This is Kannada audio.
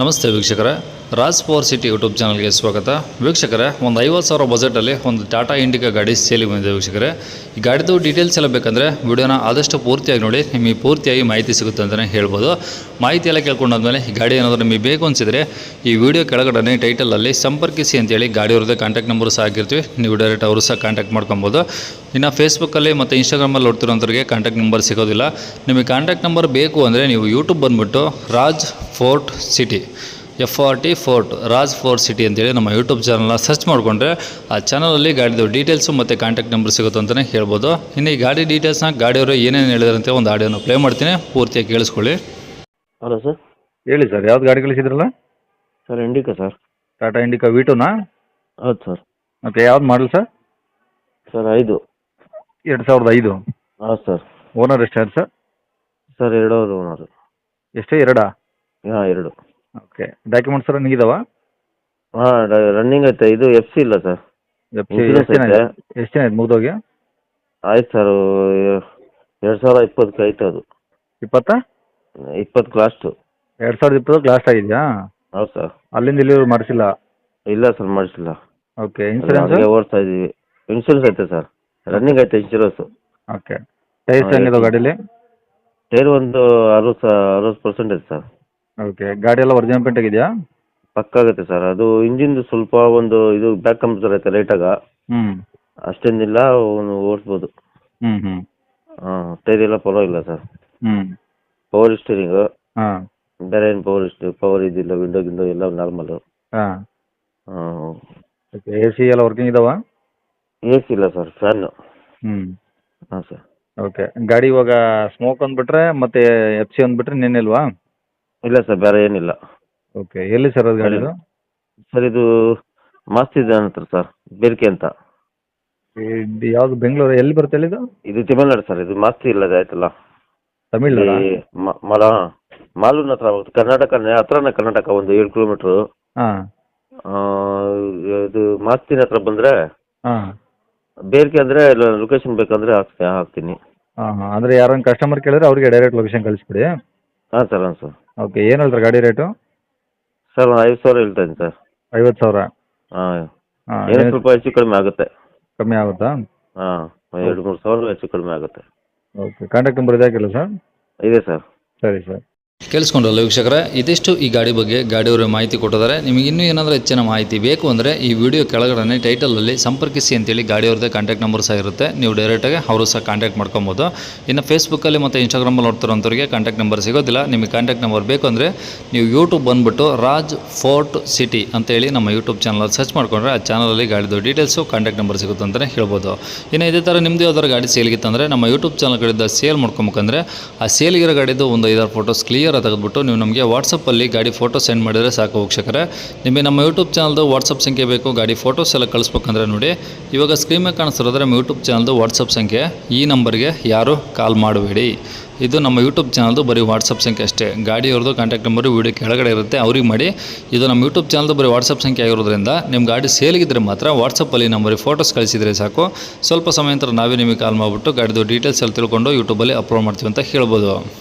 ನಮಸ್ತೆ ವೀಕ್ಷಕರ. ರಾಜ್ ಪವರ್ ಸಿಟಿ ಯೂಟ್ಯೂಬ್ ಚಾನಲ್ಗೆ ಸ್ವಾಗತ. ವೀಕ್ಷಕರೇ, ಒಂದು ಐವತ್ತು ಸಾವಿರ ಬಜೆಟಲ್ಲಿ ಒಂದು ಟಾಟಾ ಇಂಡಿಕಾ ಗಾಡಿ ಸೇಲಿಗೆ ಬಂದಿದೆ ವೀಕ್ಷಕರೇ. ಈ ಗಾಡಿದು ಡೀಟೇಲ್ಸ್ ಎಲ್ಲ ಬೇಕಂದರೆ ವಿಡಿಯೋನ ಆದಷ್ಟು ಪೂರ್ತಿಯಾಗಿ ನೋಡಿ, ನಿಮಗೆ ಪೂರ್ತಿಯಾಗಿ ಮಾಹಿತಿ ಸಿಗುತ್ತೆ ಅಂತಲೇ ಹೇಳ್ಬೋದು. ಮಾಹಿತಿ ಎಲ್ಲ ಕೇಳ್ಕೊಂಡಾದ್ಮೇಲೆ ಈ ಗಾಡಿ ಏನಾದರೂ ನಿಮಗೆ ಬೇಕು ಅನಿಸಿದರೆ ಈ ವಿಡಿಯೋ ಕೆಳಗಡೆ ಟೈಟಲಲ್ಲಿ ಸಂಪರ್ಕಿಸಿ ಅಂತೇಳಿ ಗಾಡಿಯವ್ರದ್ದು ಕಾಂಟ್ಯಾಕ್ಟ್ ನಂಬರ್ ಸಹ ಹಾಕಿರ್ತೀವಿ. ನೀವು ಡೈರೆಕ್ಟ್ ಅವರು ಸಹ ಕಾಂಟ್ಯಾಕ್ಟ್ ಮಾಡ್ಕೊಬೋದು. ಇನ್ನು ಫೇಸ್ಬುಕ್ಕಲ್ಲಿ ಮತ್ತು ಇನ್ಸ್ಟಾಗ್ರಾಮಲ್ಲಿ ನೋಡ್ತಿರೋಂಥವ್ರಿಗೆ ಕಾಂಟ್ಯಾಕ್ಟ್ ನಂಬರ್ ಸಿಗೋದಿಲ್ಲ. ನಿಮಗೆ ಕಾಂಟ್ಯಾಕ್ಟ್ ನಂಬರ್ ಬೇಕು ಅಂದರೆ ನೀವು ಯೂಟ್ಯೂಬ್ ಬಂದುಬಿಟ್ಟು Raj fort city F R T fort Raj fort city ಅಂತೇಳಿ ನಮ್ಮ ಯೂಟ್ಯೂಬ್ ಚಾನಲ್ನ ಸರ್ಚ್ ಮಾಡಿಕೊಂಡ್ರೆ ಆ ಚಾನಲಲ್ಲಿ ಗಾಡಿದು ಡೀಟೇಲ್ಸು ಮತ್ತು ಕಾಂಟ್ಯಾಕ್ಟ್ ನಂಬರ್ ಸಿಗುತ್ತೆ ಅಂತಲೇ ಹೇಳ್ಬೋದು. ಇನ್ನು ಈ ಗಾಡಿ ಡೀಟೇಲ್ಸ್ನ ಗಾಡಿಯವರು ಏನೇನು ಹೇಳಿದಾರಂತೆ ಒಂದು ಆಡಿಯೋನ ಪ್ಲೇ ಮಾಡ್ತೀನಿ. ಪೂರ್ತಿಯಾಗಿ ಕೇಳಿಸ್ಕೊಳ್ಳಿ. ಹಲೋ ಸರ್ ಹೇಳಿ ಸರ್ ಯಾವ್ದು ಗಾಡಿ ಕಳಿಸಿದ್ರಲ್ಲ? Sir Indica sir Tata Indica V ಟೂನಾ ಹೌದು ಸರ್ ಮತ್ತು ಯಾವ್ದು ಮಾಡಲ್ ಸರ್ ಸರ್ ಐದು. ಎರಡು ಸಾವಿರದ ಐದು. ಹೌದು ಸರ್ ಓನರ್ ಎಷ್ಟು ಸರ್ ಸರ್ ಎರಡು ಓನರ್ ಎಷ್ಟೇ ಎರಡಾ? ಹಾಂ ಎರಡು. ಓಕೆ. ಡಾಕ್ಯುಮೆಂಟ್ಸ್ ಎಲ್ಲ ನೀಗಿದಾವ? ಹಾಂ ರನ್ನಿಂಗ್ ಐತೆ. ಇದು ಎಫ್ ಸಿ ಇಲ್ಲ ಸರ್. Insurance ಎಷ್ಟು ಐತೆ. ಆಯ್ತು? ಎಷ್ಟು ದಿನ ಮುಗ್ದೋಗಿ? ಆಯ್ತು ಸರ್ ಎರಡು ಸಾವಿರ ಇಪ್ಪತ್ತಕ್ಕೆ ಐತೆ ಅದು. ಇಪ್ಪತ್ತಾ? ಇಪ್ಪತ್ತು ಲಾಸ್ಟು ಎರಡು ಸಾವಿರದ ಇಪ್ಪತ್ತು ಲಾಸ್ಟ್ ಆಗಿದೆಯಾ? ಹೌದು ಸರ್. ಅಲ್ಲಿಂದ ಇಲ್ಲಿ ಮಾಡಿಸಿಲ್ಲ? ಇಲ್ಲ ಸರ್ ಮಾಡಿಸಿಲ್ಲ. ಓಕೆ ಇನ್ಸೂರೆನ್ಸ್ ಹಂಗೆ ಓಡಿಸ್ತಾ ಇದ್ದೀವಿ ಇನ್ಶೂರೆನ್ಸ್ ಐತೆ ಸರ್. ರನ್ನಿಂಗ್ ಐತೆ ಇನ್ಶೂರೆನ್ಸು ಓಕೆ. ಟೈರ್ಸ್ ಹೆಂಗಿದೆ. ಗಾಡೀಲಿ? ಟೈರ್ ಒಂದು ಅರವತ್ತು ಅರವತ್ತು ಪರ್ಸೆಂಟ್ ಐತೆ ಸರ್. ಓಕೆ ಗಾಡಿ ಎಲ್ಲ ಒರಿಜಿನಲ್ ಪೇಂಟ್ ಆಗಿದೆಯಾ? ಪಕ್ಕಾಗತ್ತೆ ಸರ್. ಅದು ಇಂಜಿನ್ದು ಸ್ವಲ್ಪ ಒಂದು ಇದು ಬ್ಯಾಕ್ ಕಂಪ್ಯೂಟರ್ ಐತೆ ಲೈಟಾಗ ಹ್ಞೂ ಅಷ್ಟೇನಿಲ್ಲ ಓಡಿಸ್ಬೋದು. ಹ್ಞೂ ಹ್ಞೂ ಹಾಂ ಟೈರ್ ಎಲ್ಲ ಇಲ್ಲ ಸರ್. ಹ್ಞೂ ಪವರ್ ಸ್ಟೀರಿಂಗು ಹಾಂ. ಬೇರೆ ಏನು ಪವರ್ ಇಷ್ಟು ಪವರ್ ಇದಿಲ್ಲ ವಿಂಡೋ ಗಿಂಡೋ ಎಲ್ಲ ನಾರ್ಮಲು ಹಾಂ. ಹಾಂ. ಓಕೆ ಎ ಸಿ ಎಲ್ಲ ವರ್ಕಿಂಗ್ ಇದಾವ? ಎ ಸಿ ಇಲ್ಲ ಸರ್ ಫ್ಯಾನು ಹ್ಞೂ ಹಾಂ ಸರ್. ಓಕೆ ಗಾಡಿ ಇವಾಗ ಸ್ಮೋಕ್ ಅಂದ್ಬಿಟ್ರೆ ಮತ್ತೆ ಎಫ್ ಸಿ ಅಂದ್ಬಿಟ್ರೆ ನಿನ್ನಿಲ್ವಾ ಇಲ್ಲ ಸರ್ ಬೇರೆ ಏನಿಲ್ಲ. ಓಕೆ ಎಲ್ಲಿ ಸರ್ ಅದು ಗಾಡಿದು? ಸರ್ ಇದು ಮಸ್ತ್ ಇದೆ ಅಂತ ಸರ್ ಬೇರ್ಕೆ ಅಂತ. ಇದು ಯಾವ್ದು ಬೆಂಗಳೂರು ಎಲ್ಲಿ ಬರುತ್ತೆ ಹೇಳಿ ಇದು ಇದು ತಮಿಳ್ನಾಡು ಸರ್ ಇದು ಮಾಸ್ತಿ ಇಲ್ಲ ಆಯ್ತಲ್ಲ. ತಮಿಳ್ನಾಡ? ಈ ಮ- ಮಲ ಹತ್ರ ಕರ್ನಾಟಕ ಹತ್ರನೇ ಕರ್ನಾಟಕ ಒಂದು ಏಳು ಕಿಲೋಮೀಟರ್. ಹಾಂ. ಇದು ಮಾಸ್ತಿನ ಹತ್ರ ಬಂದ್ರೆ ಹಾಂ. ಬೇರ್ಕೆ ಅಂದರೆ ಲೊಕೇಶನ್ ಬೇಕಂದ್ರೆ ಹಾಕ್ತೀನಿ ಹಾಕ್ತೀನಿ. ಹಾಂ ಹಾಂ. ಅಂದರೆ ಯಾರನ್ನ ಕಸ್ಟಮರ್ ಕೇಳಿದ್ರೆ ಅವ್ರಿಗೆ ಡೈರೆಕ್ಟ್ ಲೊಕೇಶನ್ ಕಳಿಸ್ಬಿಡಿ. ಹಾಂ ಸರ್ ಹಾಂ ಸರ್. ಓಕೆ ಏನು ಹೇಳ್ತಾರೆ ಗಾಡಿ ರೇಟು? ಸರ್ ಐವತ್ತು ಐದು ಸಾವಿರ ಹೇಳ್ತಾ ಇದ್ದೀನಿ ಸರ್. ಐವತ್ತು ಸಾವಿರ? ಹಾಂ ಹಾಂ ಏನೋ ಸ್ವಲ್ಪ ಹೆಚ್ಚು ಕಡಿಮೆ ಆಗುತ್ತೆ. ಕಮ್ಮಿ ಆಗುತ್ತಾ? ಹಾಂ ಎರಡು ಮೂರು ಸಾವಿರ ಹೆಚ್ಚು ಕಡಿಮೆ ಆಗುತ್ತೆ. ಓಕೆ ಕಾಂಟ್ಯಾಕ್ಟ್ ನಂಬರ್ ಇದಾಕಿಲ್ಲ ಸರ್? ಇದೆ ಸರ್. ಸರಿ ಸರ್. ಕೇಳಿಸ್ಕೊಂಡ್ರಲ್ಲ ವೀಕ್ಷಕರೇ, ಇದಿಷ್ಟು ಈ ಗಾಡಿ ಬಗ್ಗೆ ಗಾಡಿಯವರು ಮಾಹಿತಿ ಕೊಟ್ಟಿದ್ದಾರೆ. ನಿಮಗೆ ಇನ್ನೂ ಏನಾದರೂ ಹೆಚ್ಚಿನ ಮಾಹಿತಿ ಬೇಕು ಅಂದರೆ ಈ ವಿಡಿಯೋ ಕೆಳಗಡೆ ಟೈಟಲಲ್ಲಿ ಸಂಪರ್ಕಿಸಿ ಅಂತೇಳಿ ಗಾಡಿಯವ್ರದ್ದೇ ಕಾಂಟ್ಯಾಕ್ಟ್ ನಂಬರ್ ಸಹ ಇರುತ್ತೆ. ನೀವು ಡೈರೆಕ್ಟಾಗಿ ಅವರು ಸಹ ಕಾಂಟ್ಯಾಕ್ಟ್ ಮಾಡ್ಕೊಬೋದು. ಇನ್ನು ಫೇಸ್ಬುಕ್ಕಲ್ಲಿ ಮತ್ತು ಇನ್ಸ್ಟಾಗ್ರಾಮಲ್ಲಿ ನೋಡ್ತಿರೋಂಥವ್ರಿಗೆ ಕಾಂಟ್ಯಾಕ್ಟ್ ನಂಬರ್ ಸಿಗೋದಿಲ್ಲ. ನಿಮಗೆ ಕಾಂಟ್ಯಾಕ್ಟ್ ನಂಬರ್ ಬೇಕು ಅಂದರೆ ನೀವು ಯೂಟ್ಯೂಬ್ ಬಂದುಬಿಟ್ಟು ರಾಜ್ ಫೋರ್ಟ್ ಸಿಟಿ ಅಂತೇಳಿ ನಮ್ಮ ಯೂಟ್ಯೂಬ್ ಚಾನಲ್ ಸರ್ಚ್ ಮಾಡಿಕೊಂಡ್ರೆ ಆ ಚಾನಲಲ್ಲಿ ಗಾಡಿದು ಡೀಟೇಲ್ಸು ಕಾಂಟ್ಯಾಕ್ಟ್ ನಂಬರ್ ಸಿಗುತ್ತೆ ಅಂತಲೇ ಹೇಳ್ಬೋದು. ಇನ್ನು ಇದೇ ಥರ ನಿಮ್ಮದು ಯಾವ್ದಾದ್ರು ಗಾಡಿ ಸೇಲ್ಗಿತ್ತಂದರೆ ನಮ್ಮ ಯೂಟ್ಯೂಬ್ ಚಾನಲ್ ಕಡೆಯಿಂದ ಸೇಲ್ ಮಾಡ್ಕೊಬೇಕಂದ್ರೆ ಆ ಸೇಲ್ಗಿರೋ ಗಾಡಿದು ಒಂದು ಐದಾರು ಫೋಟೋಸ್ ಕ್ಲಿಯರ್ ತೆಗೆದುಬಿಟ್ಟು ನೀವು ನಮಗೆ ವಾಟ್ಸಪ್ಪಲ್ಲಿ ಗಾಡಿ ಫೋಟೋ ಸೆಂಡ್ ಮಾಡಿದರೆ ಸಾಕು ವೀಕ್ಷಕರೇ. ನಿಮಗೆ ನಮ್ಮ ಯೂಟ್ಯೂಬ್ ಚಾನಲ್ದು ವಾಟ್ಸಪ್ ಸಂಖ್ಯೆ ಬೇಕು, ಗಾಡಿ ಫೋಟೋಸ್ ಎಲ್ಲ ಕಳಿಸ್ಬೇಕಂದ್ರೆ ನೋಡಿ. ಇವಾಗ ಸ್ಕ್ರೀನ್ ಮೇಲೆ ಕಾಣಿಸ್ತಿರೋದ್ರೆ ನಮ್ಮ ಯೂಟ್ಯೂಬ್ ಚಾನಲ್ದು ವಾಟ್ಸಪ್ ಸಂಖ್ಯೆ. ಈ ನಂಬರ್ಗೆ ಯಾರು ಕಾಲ್ ಮಾಡಬೇಡಿ. ಇದು ನಮ್ಮ ಯೂಟ್ಯೂಬ್ ಚಾನಲ್ದು ಬರೀ ವಾಟ್ಸಪ್ ಸಂಖ್ಯೆ ಅಷ್ಟೇ. ಗಾಡಿಯವ್ರದ್ದು ಕಾಂಟ್ಯಾಕ್ಟ್ ನಂಬರು ವೀಡಿಯೋ ಕೆಳಗಡೆ ಇರುತ್ತೆ, ಅವ್ರಿಗೆ ಮಾಡಿ. ಇದು ನಮ್ಮ ಯೂಟ್ಯೂಬ್ ಚಾನಲ್ದು ಬರೀ ವಾಟ್ಸಪ್ ಸಂಖ್ಯೆ ಆಗಿರೋದ್ರಿಂದ ನಿಮ್ಮ ಗಾಡಿ ಸೇಲ್ಗಿದ್ರೆ ಮಾತ್ರ ವಾಟ್ಸಪ್ಪಲ್ಲಿ ನಂಬರಿಗೆ ಫೋಟೋಸ್ ಕಳಿಸಿದರೆ ಸಾಕು. ಸ್ವಲ್ಪ ಸಮಯ ನಂತರ ನಾವೇ ನಿಮಗೆ ಕಾಲ್ ಮಾಡಿಬಿಟ್ಟು ಗಾಡಿದು ಡೀಟೇಲ್ಸ್ ಎಲ್ಲ ತಿಳ್ಕೊಂಡು ಯೂಟ್ಯೂಬಲ್ಲಿ ಅಪ್ಲೋಡ್ ಮಾಡ್ತೀವಿ ಅಂತ ಹೇಳ್ಬೋದು.